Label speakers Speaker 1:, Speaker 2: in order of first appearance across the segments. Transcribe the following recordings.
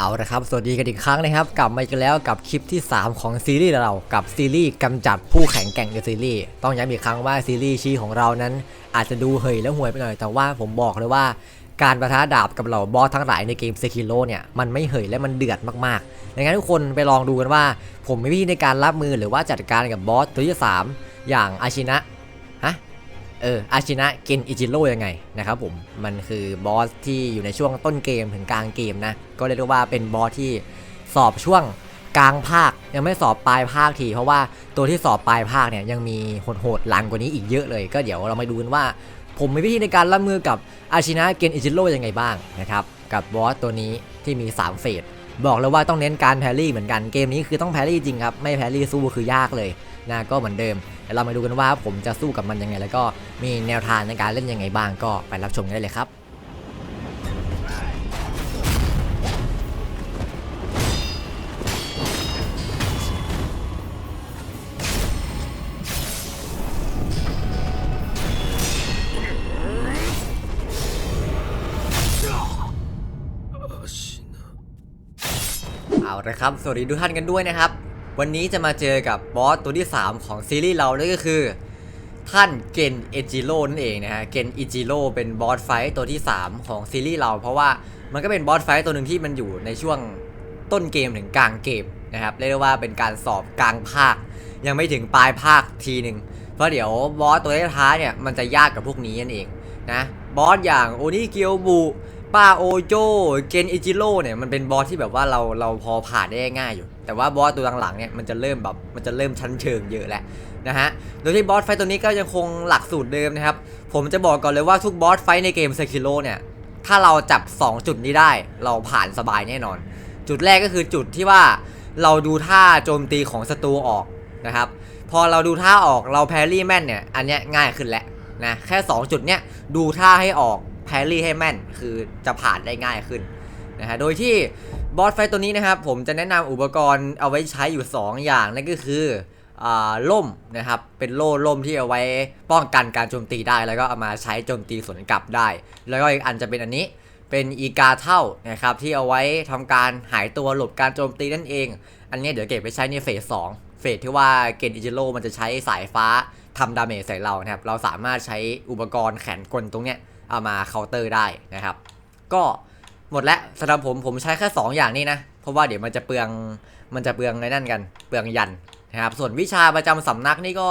Speaker 1: เอาละครับ สวัสดีกันอีกครั้งนะครับ กลับมาอีกแล้วกับคลิปที่ 3 ของซีรีส์เรา กับซีรีส์กำจัดผู้แข็งแกร่งในซีรีส์ ต้องย้ำอีกครั้งว่าซีรีส์ชีของเรานั้น อาจจะดูเฮยและห่วยไปหน่อย แต่ว่าผมบอกเลยว่า การประทะดาบกับเหล่าบอสทั้งหลายในเกมเซคิโ o เนี่ย มันไม่เฮยและมันเดือดมากๆดังนั้นทุกคนไปลองดูกันว่า ผมมีวิธีในการรับมือหรือว่าจัดการกับบอสตัวที่ 3 อย่างอาชินะ เอออาชินะเกนอิจิโร่ยังไงนะครับผมมันคือบอสที่อยู่ในช่วงต้นเกมถึงกลางเกมนะ ก็เรียกได้ว่าเป็นบอสที่สอบช่วงกลางภาคยังไม่สอบปลายภาคที เพราะว่าตัวที่สอบปลายภาคเนี่ยยังมีโหดๆหลังกว่านี้อีกเยอะเลย ก็เดี๋ยวเรามาดูกันว่า ผมมีวิธีในการรับมือกับอาชินะเกนอิจิโร่ยังไงบ้างนะครับกับบอสตัวนี้ที่มี 3 เฟสบอกเลยว่าต้องเน้นการแพรรี่เหมือนกันเกมนี้คือต้องแพรรี่จริงครับไม่แพรรี่สู้คือยากเลยนะก็เหมือนเดิม ดี๋ยวเรามาดูกันว่าผมจะสู้กับมันยังไง แล้วก็มีแนวทางในการเล่นยังไงบ้างก็ไปรับชมกันได้เลยครับเอาละครับ สวัสดีทุกท่านกันด้วยนะครับ วันนี้จะมาเจอกับบอสตัวที่ 3 ของซีรีส์เรานั่นก็คือ ท่านเกนเอจิโร่นั่นเองนะฮะ เกนอิจิโร่เป็นบอสไฟต์ตัวที่ 3 ของซีรีส์เรา เพราะว่ามันก็เป็นบอสไฟต์ตัวหนึ่งที่มันอยู่ในช่วงต้นเกมถึงกลางเกมนะครับ เรียกได้ว่าเป็นการสอบกลางภาค ยังไม่ถึงปลายภาคทีหนึ่งเพราะเดี๋ยวบอสตัวท้ายเนี่ยมันจะยากกับพวกนี้นั่นเองนะ บอสอย่างโอนิเกียวบุ ป้าโอโจเกนอิจิโร่เนี่ยมันเป็นบอสที่แบบว่าเราเราพอผ่านได้ง่ายอยู่ แต่ว่าบอสตัวหลังๆเนี่ยมันจะเริ่มแบบมันจะเริ่มชั้นเชิงเยอะแล้วนะฮะ โดยที่บอสไฟตัวนี้ก็ยังคงหลักสูตรเดิมนะครับ ผมจะบอกก่อนเลยว่าทุกบอสไฟในเกมเซคิโ o เนี่ยถ้าเราจับ 2 จุดนี้ได้เราผ่านสบายแน่นอน จุดแรกก็คือจุดที่ว่าเราดูท่าโจมตีของศัตรูออกนะครับพอเราดูท่าออกเราแพรรี่แม่นเนี่ยอันเนี้ยง่ายขึ้นแล้วนะแค่ 2 จุดเนี้ยดูท่าให้ออก แพรรี่ให้แม่น คือจะผ่านได้ง่ายขึ้นนะฮะ โดยที่บอสไฟตัวนี้นะครับ ผมจะแนะนำอุปกรณ์เอาไว้ใช้อยู่ 2 อย่าง นั่นก็คืออ่าล่มนะครับ เป็นโล่ล่มที่เอาไว้ป้องกันการโจมตีได้ แล้วก็เอามาใช้โจมตีสวนกลับได้ แล้วก็อีกอันจะเป็นอันนี้เป็นอีกาเท่านะครับที่เอาไว้ทำการหายตัวหลบการโจมตีนั่นเอง อันนี้เดี๋ยวเก็บไปใช้ในเฟสสองเฟสที่ว่าเกนอิจิโร่มันจะใช้สายฟ้าทำดาเมจใส่เรานะครับเราสามารถใช้อุปกรณ์แขนกลตรงเนี้ย เอามาเคาน์เตอร์ได้นะครับ ก็หมดแล้วสำหรับผมผมใช้แค่ 2 อย่างนี้นะ เพราะว่าเดี๋ยวมันจะเปลืองมันจะเปลืองในนั่นกัน เปลืองยันนะครับ ส่วนวิชาประจำสำนักนี่ก็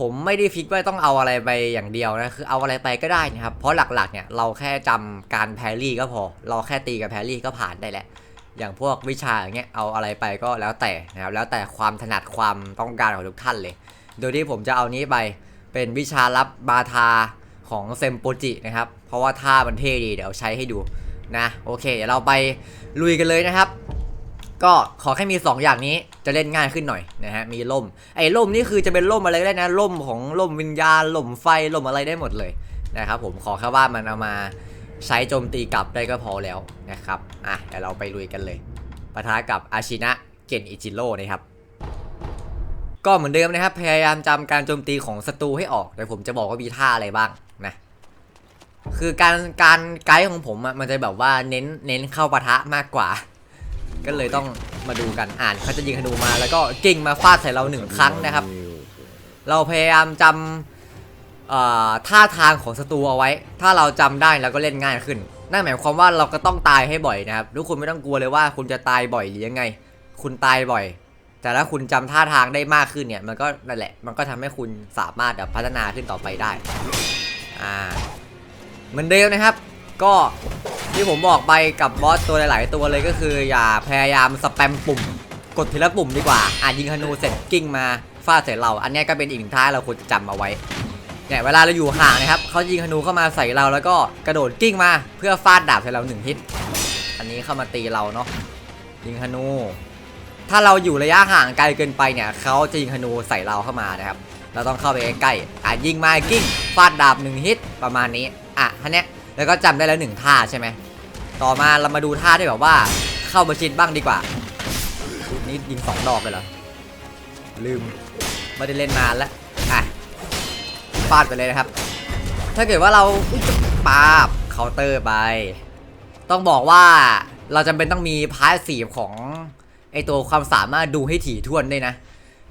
Speaker 1: ผมไม่ได้ฟิกว่าต้องเอาอะไรไปอย่างเดียวนะ คือเอาอะไรไปก็ได้นะครับ เพราะหลักๆเนี่ยเราแค่จำการแพรรี่ก็พอ เราแค่ตีกับแพรรี่ก็ผ่านได้แหละ อย่างพวกวิชาอย่างเงี้ยเอาอะไรไปก็แล้วแต่นะครับ แล้วแต่ความถนัดความต้องการของทุกท่านเลย โดยที่ผมจะเอานี้ไปเป็นวิชาลับบาทา ของเซมโปจินะครับ เพราะว่าท่ามันเท่ดี เดี๋ยวใช้ให้ดูนะโอเค เดี๋ยวเราไปลุยกันเลยนะครับ ก็ขอแค่มี 2 อย่างนี้จะเล่นง่ายขึ้นหน่อยนะฮะมีล่ม ไอ้ล่มนี่คือจะเป็นล่มอะไรก็ได้นะล่มของล่มวิญญาณล่มไฟล่มอะไรได้หมดเลยนะครับผมขอแค่ว่ามันเอามาใช้โจมตีกลับได้ก็พอแล้วนะครับอะเดี๋ยวเราไปลุยกันเลยปะทะกับอาชินะเกนอิจิโร่นะครับก็เหมือนเดิมนะครับ พยายามจำการโจมตีของศัตรูให้ออกแต่ผมจะบอกว่ามีท่าอะไรบ้าง คือการการไกด์ของผมอะมันจะแบบว่าเน้นเน้นเข้าปะทะมากกว่า ก็เลยต้องมาดูกันอ่านเขาจะยิงธนูมา แล้วก็กิ่งมาฟาดใส่เราหนึ่งครั้งนะครับ เราพยายามจำท่าทางของศัตรูเอาไว้ ถ้าเราจำได้แล้วก็เล่นง่ายขึ้น นั่นหมายความว่าเราก็ต้องตายให้บ่อยนะครับทุกคนไม่ต้องกลัวเลยว่าคุณจะตายบ่อยหรือยังไง คุณตายบ่อย แต่ถ้าคุณจำท่าทางได้มากขึ้นเนี่ยมันก็นั่นแหละ มันก็ทำให้คุณสามารถแบบพัฒนาขึ้นต่อไปได้อ่า เหมือนเดิมนะครับ ก็ที่ผมบอกไปกับบอสตัวหลาย ๆ ตัวเลยก็คืออย่าพยายามสแปมปุ่ม กดทีละปุ่มดีกว่าอะยิงธนูเสร็จกิ้งมาฟาดใส่เรา อันนี้ก็เป็นอีกหนึ่งท่าเราควรจะจำเอาไว้เนี่ยเวลาเราอยู่ห่างนะครับเขายิงธนูเข้ามาใส่เราแล้วก็กระโดดกิ้งมาเพื่อฟาดดาบใส่เราหนึ่งฮิตอันนี้เข้ามาตีเราเนาะยิงธนู ถ้าเราอยู่ระยะห่างไกลเกินไปเนี่ยเขาจะยิงธนูใส่เราเข้ามานะครับ เราต้องเข้าไปใกล้อะยิงมากิ้งฟาดดาบหนึ่งฮิตประมาณนี้ อะท่าเนี้ยแล้วก็จำได้แล้วหนึ่งท่าใช่ไหมต่อมาเรามาดูท่าที่แบบว่า เข้าประชิดบ้างดีกว่านี่ยิงสองดอกเลยเหรอลืมไม่ได้เล่นนานแล้วอะฟาดไปเลยนะครับ ถ้าเกิดว่าเราปาบเคาน์เตอร์ไป ต้องบอกว่าเราจำเป็นต้องมีพาสซีฟของไอตัวความสามารถดูให้ถี่ถ้วนด้วยนะ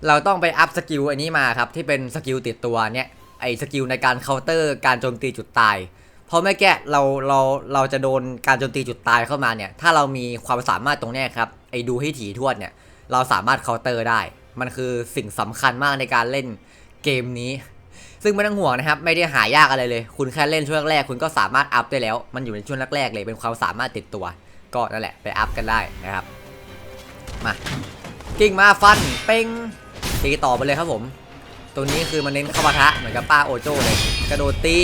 Speaker 1: เราต้องไปอัพสกิลอันนี้มาครับ ที่เป็นสกิลติดตัวเนี่ย ไอสกิลในการเคาน์เตอร์การโจมตีจุดตาย เพราะไม่แก้เราเราเราจะโดนการโจมตีจุดตายเข้ามาเนี่ย ถ้าเรามีความสามารถตรงนี้ครับไอดูให้ถี่ถ้วนเนี่ย เราสามารถเคาน์เตอร์ได้ มันคือสิ่งสำคัญมากในการเล่นเกมนี้ ซึ่งไม่ต้องห่วงนะครับ ไม่ได้หายากอะไรเลย คุณแค่เล่นช่วงแรกคุณก็สามารถอัพได้แล้ว มันอยู่ในช่วงแรกๆเลยเป็นความสามารถติดตัว ก็นั่นแหละไปอัพกันได้นะครับมากิ้งมาฟันเป้งตีต่อไปเลยครับผม ตัวนี้คือมันเน้นเข้าปะทะเหมือนกับป้าโอโจ้เลย กระโดดตี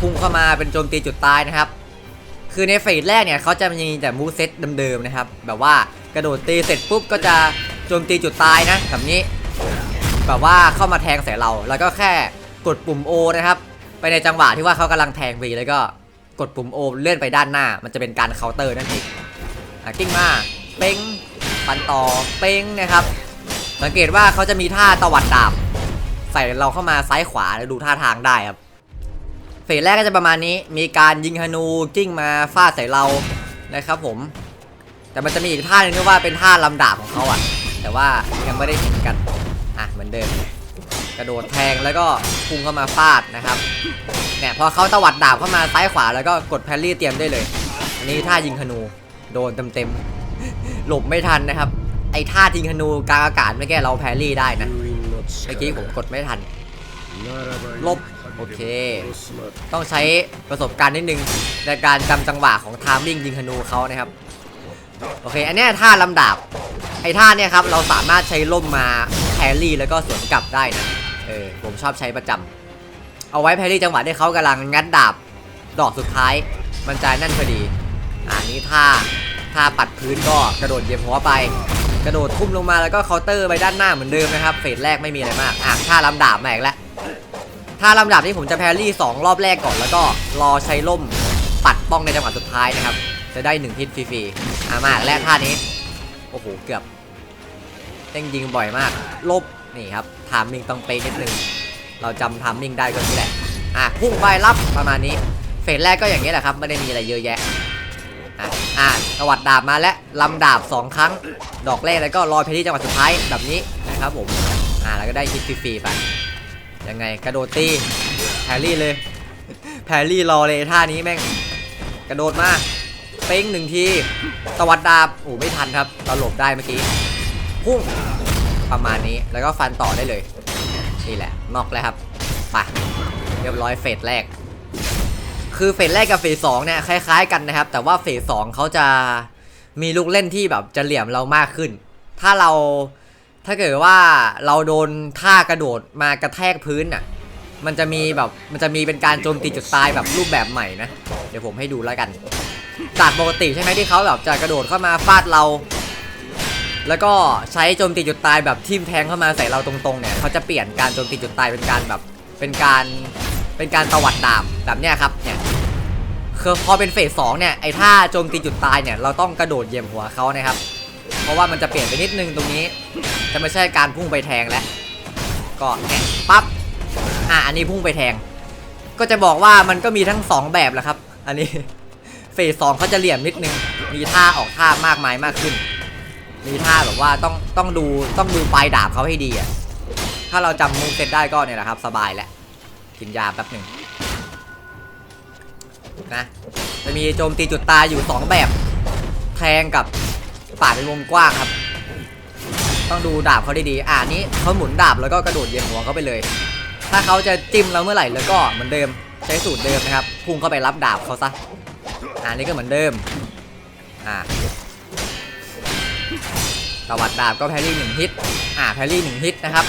Speaker 1: พุ่งเข้ามาเป็นโจมตีจุดตายนะครับ คือในเฟสแรกเนี่ยเขาจะมีแต่มูเซตเดิมๆนะครับ แบบว่ากระโดดตีเสร็จปุ๊บก็จะโจมตีจุดตายนะแบบนี้ แบบว่าเข้ามาแทงใส่เรา แล้วก็แค่กดปุ่ม O นะครับ ไปในจังหวะที่ว่าเขากำลังแทงวีแล้วก็กดปุ่ม O เลื่อนไปด้านหน้า มันจะเป็นการเคาน์เตอร์นั่นเองกิ้งมาเป้งปันต่อเป้งนะครับ สังเกตว่าเขาจะมีท่าตวัดดาบ ใส่เราเข้ามาซ้ายขวาแล้วดูท่าทางได้ครับเฟสแรกก็จะประมาณนี้มีการยิงฮานูกิ้งมาฟาดใส่เรานะครับผม แต่มันจะมีอีกท่าหนึงที่ว่าเป็นท่าลำดาบของเขาอะแต่ว่ายังไม่ได้เห็นกันอะเหมือนเดิมกระโดดแทงแล้วก็พุ่งเข้ามาฟาดนะครับเนี่ยพอเขาตวัดดาบเข้ามาซ้ายขวาแล้วก็กดแพรรี่เตรียมได้เลย อันนี้ท่ายิงฮนูโดนเต็มๆหลบไม่ทันนะครับ ไอ้ท่ายิงฮนูกลางอากาศไม่แก้เราแพรรี่ได้นะ เมื่อกี้ผมกดไม่ทัน ลบ โอเค ต้องใช้ประสบการณ์นิดนึง ในการจำจังหวะของทามมิ่งยิงธนูเขานะครับ โอเค อันเนี้ยท่าลำดาบ ไอ้ท่าเนี่ยครับ เราสามารถใช้ล่มมาแพรรี่แล้วก็สวนกลับได้นะ เออ ผมชอบใช้ประจำ เอาไว้แพรรี่จังหวะที่เขากำลังงัดดาบ ดอกสุดท้าย มันจะนั่นพอดี อ่านี้ท่า ท่าปัดพื้นก็กระโดดเหยียบหัวไป กระโดดทุ่มลงมาแล้วก็เคาน์เตอร์ไปด้านหน้าเหมือนเดิมนะครับเฟสแรกไม่มีอะไรมากอะท่าลำดาบมาอีกแล้วท่าลำดับนี้ผมจะแพรรี่ 2 รอบแรกก่อนแล้วก็รอใช้ล่มปัดป้องในจังหวะสุดท้ายนะครับ จะได้1ฮิตฟรีๆอะมาแรกท่านี้ โอ้โหเกือบเต้งยิงบ่อยมาก ลบนี่ครับทามมิ่งต้องเป๊ะนิดนึงเราจำทามมิ่งได้ก็นี่แหละอะพุ่งไปรับประมาณนี้เฟสแรกก็อย่างนี้แหละครับไม่ได้มีอะไรเยอะแยะ อะอะตวัดดาบมาและลำดาบ 2 ครั้ง ดอกแรกแล้วก็รอเพลที่จังหวะสุดท้ายแบบนี้นะครับผมอะแล้วก็ได้ฮิตฟรีๆไปยังไงกระโดดตีแพรรี่เลย แพรรี่รอเลยท่านี้แม่งกระโดดมาเป้งหนึ่งทีตวัดดาบโอ้ไม่ทันครับเราหลบได้เมื่อกี้พุ่งประมาณนี้แล้วก็ฟันต่อได้เลยนี่แหละนอกแล้วครับไปเรียบร้อยเฟสแรก คือเฟสแรกกับเฟสสองเนี่ยคล้าย ๆ กันนะครับ แต่ว่าเฟสสองเขาจะมีลูกเล่นที่แบบจะเหลี่ยมเรามากขึ้น ถ้าเราถ้าเกิดว่าเราโดนท่ากระโดดมากระแทกพื้นอะมันจะมีแบบมันจะมีเป็นการโจมตีจุดตายแบบรูปแบบใหม่นะเดี๋ยวผมให้ดูแล้วกันจากปกติใช่ไหมที่เขาแบบจะกระโดดเข้ามาฟาดเรา แล้วก็ใช้โจมตีจุดตายแบบทิ่มแทงเข้ามาใส่เราตรงๆเนี่ยเขาจะเปลี่ยนการโจมตีจุดตายเป็นการแบบเป็นการ เป็นการตวัดดาบแบบเนี้ยครับเนี่ยคือพอเป็นเฟสสองเนี่ยไอ้ท่าโจมตีจุดตายเนี่ยเราต้องกระโดดเหยียบหัวเขานะครับ เพราะว่ามันจะเปลี่ยนไปนิดนึงตรงนี้ จะไม่ใช่การพุ่งไปแทงแล้วก็แปั๊บอะอันนี้พุ่งไปแทง ก็จะบอกว่ามันก็มีทั้งสองแบบแหละครับ อันนี้เฟสสองเขาจะเหลี่ยมนิดนึง มีท่าออกท่ามากมายมากขึ้น มีท่าแบบว่าต้องต้องดูต้องดูปลายดาบเขาให้ดีอะถ้าเราจำมูฟเซตได้ก็เนี่ยแหละครับ สบายแล้ว กินยาแป๊บหนึ่งนะจะมีโจมตีจุดตายอยู่สองแบบ แทงกับปาดเป็นวงกว้างครับ ต้องดูดาบเขาดีๆอ่านี้เขาหมุนดาบแล้วก็กระโดดเหยียบหัวเขาไปเลย ถ้าเขาจะจิ้มเราเมื่อไหร่แล้วก็เหมือนเดิมใช้สูตรเดิมนะครับพุ่งเข้าไปรับดาบเขาซะอ่านี่ก็เหมือนเดิมอ่าตวัดดาบก็แพรรี่หนึ่งฮิตอ่าแพรี่หนึ่งฮิตนะครับ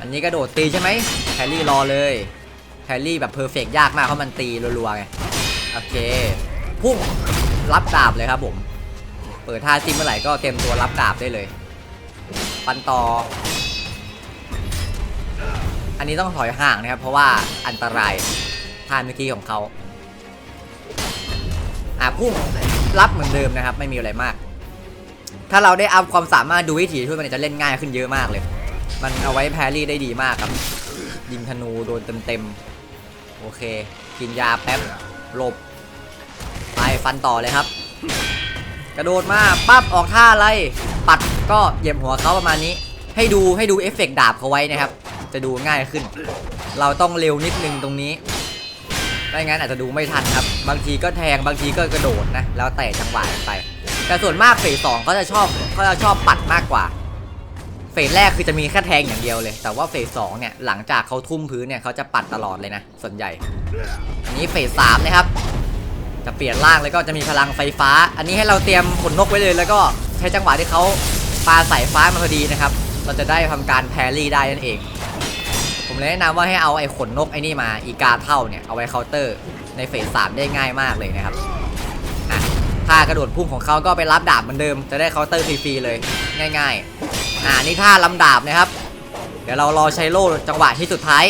Speaker 1: อันนี้กระโดดตีใช่ไหม แพรรี่รอเลยแพรรี่แบบเพอร์เฟกยากมากเพราะมันตีรัวๆไงโอเคพุ่งรับดาบเลยครับผม เปิดท่าจิ้มเมื่อไหร่ก็เตรียมตัวรับดาบได้เลย ปันต่อ อันนี้ต้องถอยห่างนะครับ เพราะว่าอันตรายท่าเมื่อกี้ของเขาอะพุ่งรับเหมือนเดิมนะครับ ไม่มีอะไรมาก ถ้าเราได้อัพความสามารถดูวิถีช่วยมันจะเล่นง่ายขึ้นเยอะมากเลย มันเอาไว้แพรรี่ได้ดีมากครับ ยิงธนูโดนเต็มๆ โอเค กินยาแป๊บหลบ ไปฟันต่อเลยครับ กระโดดมาปั๊บออกท่าอะไร ปัดก็เหยียบหัวเขาประมาณนี้ ให้ดูให้ดูเอฟเฟกต์ดาบเขาไว้นะครับ จะดูง่ายขึ้น เราต้องเร็วนิดนึงตรงนี้ไม่งั้นอาจจะดูไม่ทันครับ บางทีก็แทงบางทีก็กระโดดนะ แล้วแต่จังหวะไป แต่ส่วนมากเฟสสองก็จะชอบก็จะชอบปัดมากกว่า เฟสแรกคือจะมีแค่แทงอย่างเดียวเลย แต่ว่าเฟสสองเนี่ยหลังจากเขาทุ่มพื้นเนี่ยเขาจะปัดตลอดเลยนะ ส่วนใหญ่ อันนี้เฟสสามนะครับ จะเปลี่ยนร่างแล้วก็จะมีพลังไฟฟ้า อันนี้ให้เราเตรียมขนนกไว้เลยแล้วก็ใช้จังหวะที่เขาปาสายฟ้ามาพอดีนะครับ เราจะได้ทำการแพรรี่ได้นั่นเอง ผมเลยแนะนำว่าให้เอาไอ้ขนนกไอ้นี่มาอีกาเท่าเนี่ยเอาไว้เคาน์เตอร์ในเฟสสามได้ง่ายมากเลยนะครับอะท่ากระโดดพุ่งของเขาก็ไปรับดาบเหมือนเดิม จะได้เคาน์เตอร์ฟรีๆเลย ง่าย ๆ อ่านี่ท่าลำดาบนะครับ เดี๋ยวเรารอใช้โล่จังหวะที่สุดท้าย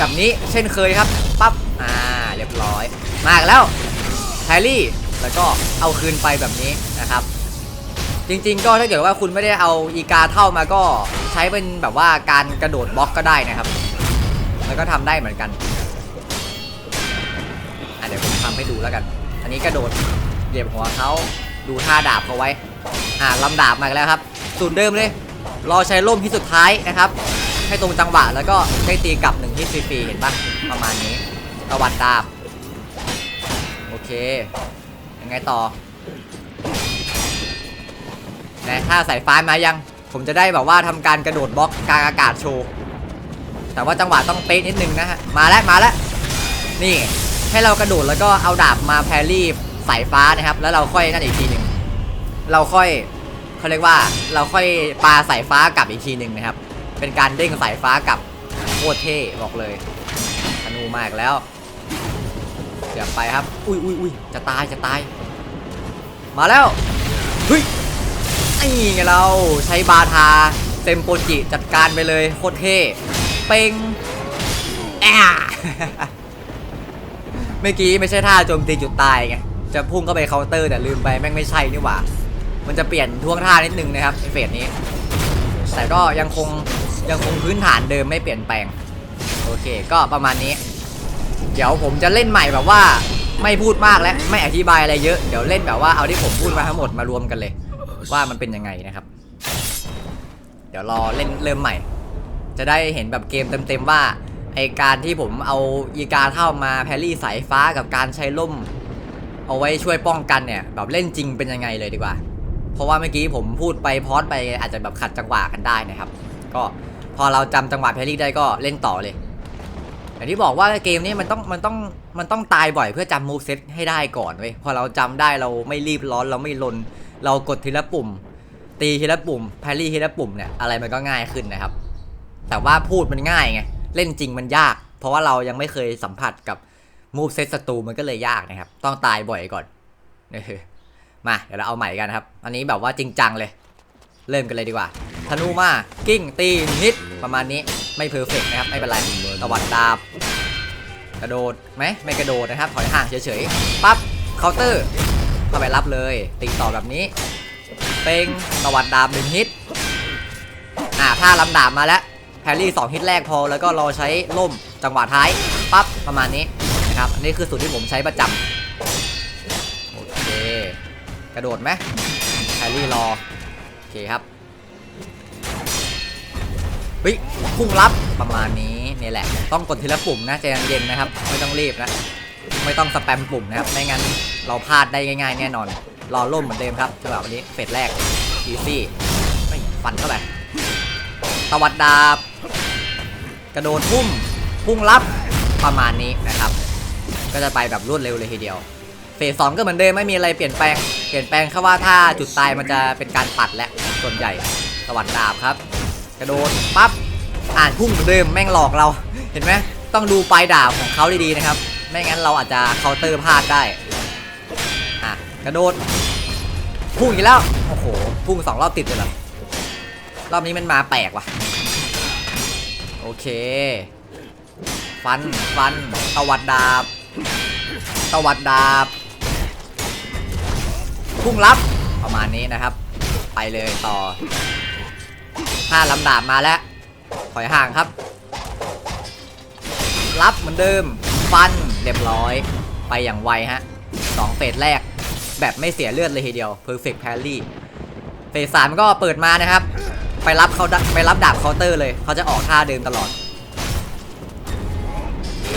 Speaker 1: กับนี้เช่นเคยครับปั๊บอ่าเรียบร้อย มากแล้วแฮร์รี่แล้วก็เอาคืนไปแบบนี้นะครับ จริงๆ ก็ถ้าเกิดว่าคุณไม่ได้เอาอีกาเท่ามาก็ใช้เป็นแบบว่าการกระโดดบล็อกก็ได้นะครับ แล้วก็ทำได้เหมือนกันอะเดี๋ยวผมทำให้ดูแล้วกัน อันนี้กระโดดเหยียบหัวเขาดูท่าดาบเขาไว้อ่าลำดาบมาแล้วครับสูตรเดิมเลย รอใช้ล่มที่สุดท้ายนะครับ ให้ตรงจังหวะแล้วก็ได้ตีกลับหนึ่งที่ฟรีๆเห็นปะประมาณนี้ตะวัดดาบ โอเค ยังไงต่อนะถ้าสายฟ้ามายัง ผมจะได้แบบว่าทำการกระโดดบล็อกกลางอากาศโชว์ แต่ว่าจังหวะต้องเป๊ะนิดนึงนะฮะ มาแล้วมาแล้วนี่ให้เรากระโดดแล้วก็เอาดาบมาแพรรี่สายฟ้านะครับ แล้วเราค่อยนั่นอีกทีหนึ่งเราค่อย เขาเรียกว่าเราค่อยปาสายฟ้ากลับอีกทีหนึ่งนะครับ เป็นการเด้งสายฟ้ากลับโคตรเท่บอกเลยธนูมากแล้วเดี๋ยวไปครับ อุ้ยอุ้ยอุ้ยจะตายจะตาย มาแล้วเฮ้ยนี่ไงเราใช้บาทาเต็มโปจิจัดการไปเลยโคตรเท่เป่งแอะเมื่อกี้ไม่ใช่ท่าโจมตีจุดตายไงจะพุ่งเข้าไปเคาน์เตอร์แต่ลืมไปแม่งไม่ใช่นี่หว่า มันจะเปลี่ยนท่วงท่านิดนึงนะครับในเฟสนี้ แต่ก็ยังคงยังคงพื้นฐานเดิมไม่เปลี่ยนแปลง โอเค ก็ประมาณนี้ เดี๋ยวผมจะเล่นใหม่แบบว่าไม่พูดมากและไม่อธิบายอะไรเยอะ เดี๋ยวเล่นแบบว่าเอาที่ผมพูดมาทั้งหมดมารวมกันเลย ว่ามันเป็นยังไงนะครับ เดี๋ยวรอเล่นเริ่มใหม่ จะได้เห็นแบบเกมเต็มๆว่าไอการที่ผมเอาอีกาเท่ามาแพรรี่สายฟ้ากับการใช้ล่ม เอาไว้ช่วยป้องกันเนี่ย แบบเล่นจริงเป็นยังไงเลยดีกว่า เพราะว่าเมื่อกี้ผมพูดไปพอดไปอาจจะแบบขัดจังหวะกันได้นะครับ ก็พอเราจำจังหวะแพรรี่ได้ก็เล่นต่อเลยอย่างที่บอกว่าเกมนี้มันต้องมันต้องมันต้องตายบ่อยเพื่อจำมูฟเซตให้ได้ก่อนเว้ยพอเราจำได้เราไม่รีบร้อนเราไม่ลน เรากดทีละปุ่ม ตีทีละปุ่มแพรรี่ทีละปุ่มเนี่ยอะไรมันก็ง่ายขึ้นนะครับ แต่ว่าพูดมันง่ายไงเล่นจริงมันยาก เพราะว่าเรายังไม่เคยสัมผัสกับมูฟเซตศัตรูมันก็เลยยากนะครับ ต้องตายบ่อยก่อนเออ มาเดี๋ยวเราเอาใหม่กันครับ อันนี้แบบว่าจริงจังเลย เริ่มกันเลยดีกว่าธนูมากิ้งตีนิดประมาณนี้ไม่เพอร์เฟกนะครับไม่เป็นไรตะวัดดาบกระโดดไหมไม่กระโดดนะครับถอยห่างเฉยๆปั๊บเคาน์เตอร์เข้าไปรับเลยตีต่อแบบนี้เป่งตวัดดาบหนึ่งฮิตอ่าถ้าลำดาบมาแล้วแพรรี่สองฮิตแรกพอแล้วก็รอใช้ล่มจังหวะท้ายปั๊บประมาณนี้นะครับอันนี้คือสูตรที่ผมใช้ประจำ กระโดดไหมแพรรี่รอ โอเคครับเฮ้ยพุ่งรับประมาณนี้นี่แหละ ต้องกดทีละปุ่มนะใจเย็นๆนะครับ ไม่ต้องรีบนะ ไม่ต้องสแปมปุ่มนะครับ ไม่งั้นเราพลาดได้ง่ายๆ แน่นอน รอล่มเหมือนเดิมครับจังหวะวันนี้เฟสแรกอีซี่ไม่ฟันเข้าไปตวัดดาบ กระโดดพุ่มพุ่งรับประมาณนี้นะครับ ก็จะไปแบบรวดเร็วเลยทีเดียว เฟสสองก็เหมือนเดิมไม่มีอะไรเปลี่ยนแปลง เปลี่ยนแปลงแค่ว่าถ้าจุดตายมันจะเป็นการปัดและส่วนใหญ่ตวัสดดาบครับ กระโดดปั๊บอ่านพุ่งเหมือนเดิมแม่งหลอกเรา เห็นไหมต้องดูปลายดาบของเขาดีๆนะครับ ไม่งั้นเราอาจจะเคาน์เตอร์พลาดได้อะกระโดดพุ่งอีกแล้วโอ้โหพุ่งสองรอบติดเลยเหรอรอบนี้มันมาแปลกว่ะโอเค ฟัน ฟัน ตวัดดาบ ตวัดดาบ พุ่งรับประมาณนี้นะครับ ไปเลยต่อถ้าลำดาบมาแล้วถอยห่างครับ รับเหมือนเดิม ฟันเรียบร้อย ไปอย่างไวฮะสองเฟสแรก แบบไม่เสียเลือดเลยทีเดียว perfect parry เฟสสามก็เปิดมานะครับ ไปรับเขาไปรับดาบเคาน์เตอร์เลย เขาจะออกท่าเดิมตลอดโอเค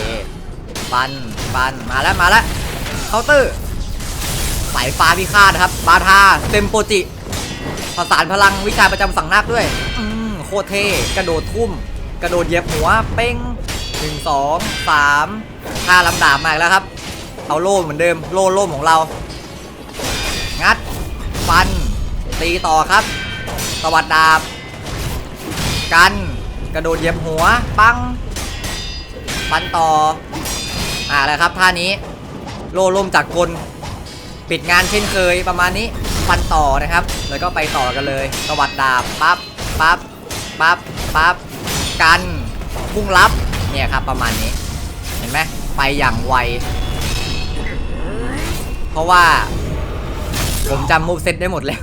Speaker 1: ปันปันมาแล้วมาแล้วเคาน์เตอร์ สายฟ้าพิฆาตนะครับ บาทาเต็มโปจิผสานพลังวิชาประจำฝั่งนาคด้วยอืมโคเทกระโดดทุ่ม กระโดดเยียบหัว เป้งหนึ่งสองสามท่าลำดาบมาอีกแล้วครับ เอาโล่เหมือนเดิม โล่โล่ของเรา งัด ฟัน ตีต่อครับตวัดดาบ กัน กระโดดเยียบหัว ปัง ฟันต่อ อ่าแล้วครับท่านี้ โล่ล่มจากกล ปิดงานเช่นเคยประมาณนี้ฟันต่อนะครับ แล้วก็ไปต่อกันเลยตวัดดาบปั๊บปั๊บปั๊บปั๊บกันพุ่งรับเนี่ยครับประมาณนี้ เห็นไหมไปอย่างไว เพราะว่า ผมจำมูฟเซตได้หมดแล้ว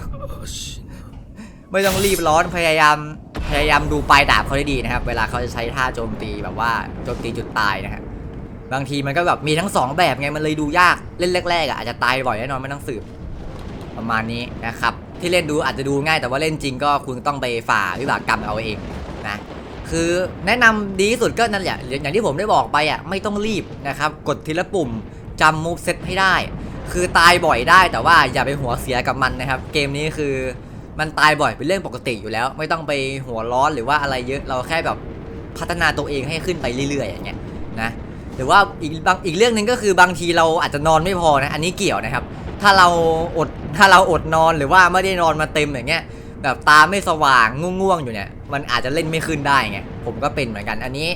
Speaker 1: ไม่ต้องรีบร้อนพยายามพยายามดูปลายดาบเขาได้ดีนะครับ เวลาเขาจะใช้ท่าโจมตีแบบว่าโจมตีจุดตายนะฮะบ บางทีมันก็แบบมีทั้งสองแบบไงมันเลยดูยากเล่นแรกๆอะอาจจะตายบ่อยแน่นอนไม่ต้องสืบประมาณนี้นะครับที่เล่นดูอาจจะดูง่ายแต่ว่าเล่นจริงก็คุณต้องไปฝ่าวิบากกรรมเอาเองนะคือแนะนำดีที่สุดก็นั่นแหละอย่างที่ผมได้บอกไปอะไม่ต้องรีบนะครับกดทีละปุ่มจำมูฟเซตให้ได้ คือตายบ่อยได้แต่ว่าอย่าไปหัวเสียกับมันนะครับ เกมนี้คือมันตายบ่อยเป็นเรื่องปกติอยู่แล้ว ไม่ต้องไปหัวร้อนหรือว่าอะไรเยอะเราแค่แบบพัฒนาตัวเองให้ขึ้นไปเรื่อยๆอย่างเงี้ยนะ หรือว่าอีกบางอีกเรื่องหนึ่งก็คือบางทีเราอาจจะนอนไม่พอนะ อันนี้เกี่ยวนะครับ ถ้าเราอดถ้าเราอดนอนหรือว่าไม่ได้นอนมาเต็มอย่างเงี้ยแบบตาไม่สว่างง่วงๆอยู่เนี่ย มันอาจจะเล่นไม่ขึ้นได้ไงผมก็เป็นเหมือนกัน อันนี้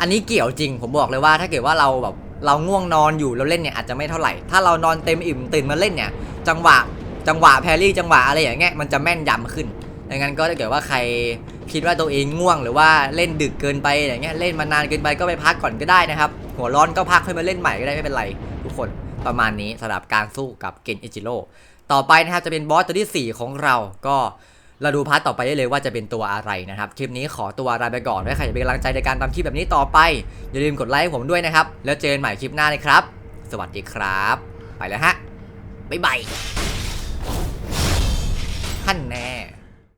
Speaker 1: อันนี้เกี่ยวจริง ผมบอกเลยว่าถ้าเกิดว่าเราแบบเราง่วงนอนอยู่เราเล่นเนี่ยอาจจะไม่เท่าไหร่ ถ้าเรานอนเต็มอิ่มตื่นมาเล่นเนี่ย จังหวะจังหวะแพรรี่จังหวะอะไรอย่างเงี้ยมันจะแม่นยำขึ้นดังนั้นก็ถ้าเกิดว่าใครคิดว่าตัวเองง่วงหรือว่าเล่นดึกเกินไปอย่างเงี้ยเล่นมานานเกินไปก็ไปพักก่อนก็ได้นะครับ หัวร้อนก็พักค่อยมาเล่นใหม่ก็ได้ไม่เป็นไร ทุกคนประมาณนี้สำหรับการสู้กับเกนอิจิโร่ต่อไปนะครับจะเป็นบอสตัวที่ 4 ของเราก็เราดูพาร์ทต่อไปได้เลยว่าจะเป็นตัวอะไรนะครับ คลิปนี้ขอตัวลาไปก่อนถ้ใครอยากเป็นกำลังใจในการทำคลิปแบบนี้ต่อไป อย่าลืมกดไลค์ให้ผมด้วยนะครับ แล้วเจอกันใหม่คลิปหน้าเลยครับ สวัสดีครับ ไปแล้วฮะ บ๊ายบายท่านแน่